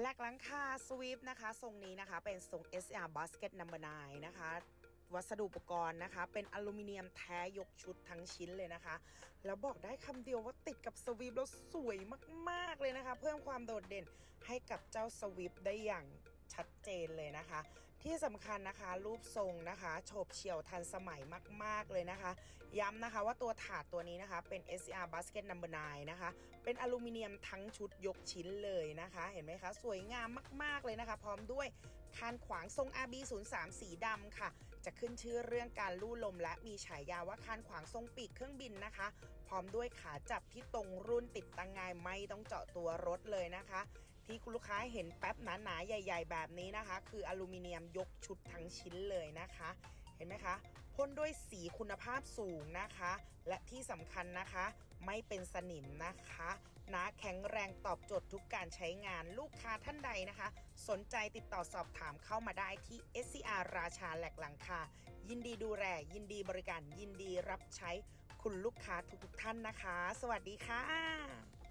แลกหลังคาสวีปนะคะ ทรงนี้นะคะเป็นทรง SR Basket Number 9นะคะ วัสดุอุปกรณ์นะคะ เป็นอลูมิเนียมแท้ยกชุดทั้งชิ้นเลยนะคะ แล้วบอกได้คำเดียวว่าติดกับสวีปแล้วสวยมาก ๆ เลยนะคะ เพิ่มความโดดเด่นให้กับเจ้าสวีปได้อย่าง ชัดเจนเลยนะคะ ที่สำคัญนะคะรูปทรงนะคะโฉบเฉี่ยวทันสมัยมาก ๆ เลยนะคะ ย้ำนะคะว่าตัวถาดตัวนี้นะคะเป็น SCR Basket Number 9นะคะ เป็นอลูมิเนียมทั้งชุดยกชิ้นเลยนะคะ เห็นไหมคะ สวยงามมาก ๆ เลยนะคะ พร้อมด้วยคานขวางทรง RB 0 3 สีดำค่ะ จะขึ้นชื่อเรื่องการลู่ลมและมีฉายาว่าคานขวางทรงปีกเครื่องบินนะคะ พร้อมด้วยขาจับที่ตรงรุ่นติดตั้งง่ายไม่ต้องเจาะตัวรถเลยนะคะ ที่คุณลูกค้าเห็นแป๊บหนาๆใหญ่ ๆ แบบนี้นะคะ คืออลูมิเนียมยกชุดทั้งชิ้นเลยนะคะ เห็นไหมคะพ่นด้วยสีคุณภาพสูงนะคะ และที่สำคัญนะคะ ไม่เป็นสนิมนะคะหนาแข็งแรงตอบโจทย์ทุกการใช้งานลูกค้าท่านใดนะคะ สนใจติดต่อสอบถามเข้ามาได้ที่ SCR ราชาแหลกหลังคายินดีดูแลยินดีบริการยินดีรับใช้คุณลูกค้าทุกๆท่านนะคะ สวัสดีค่ะ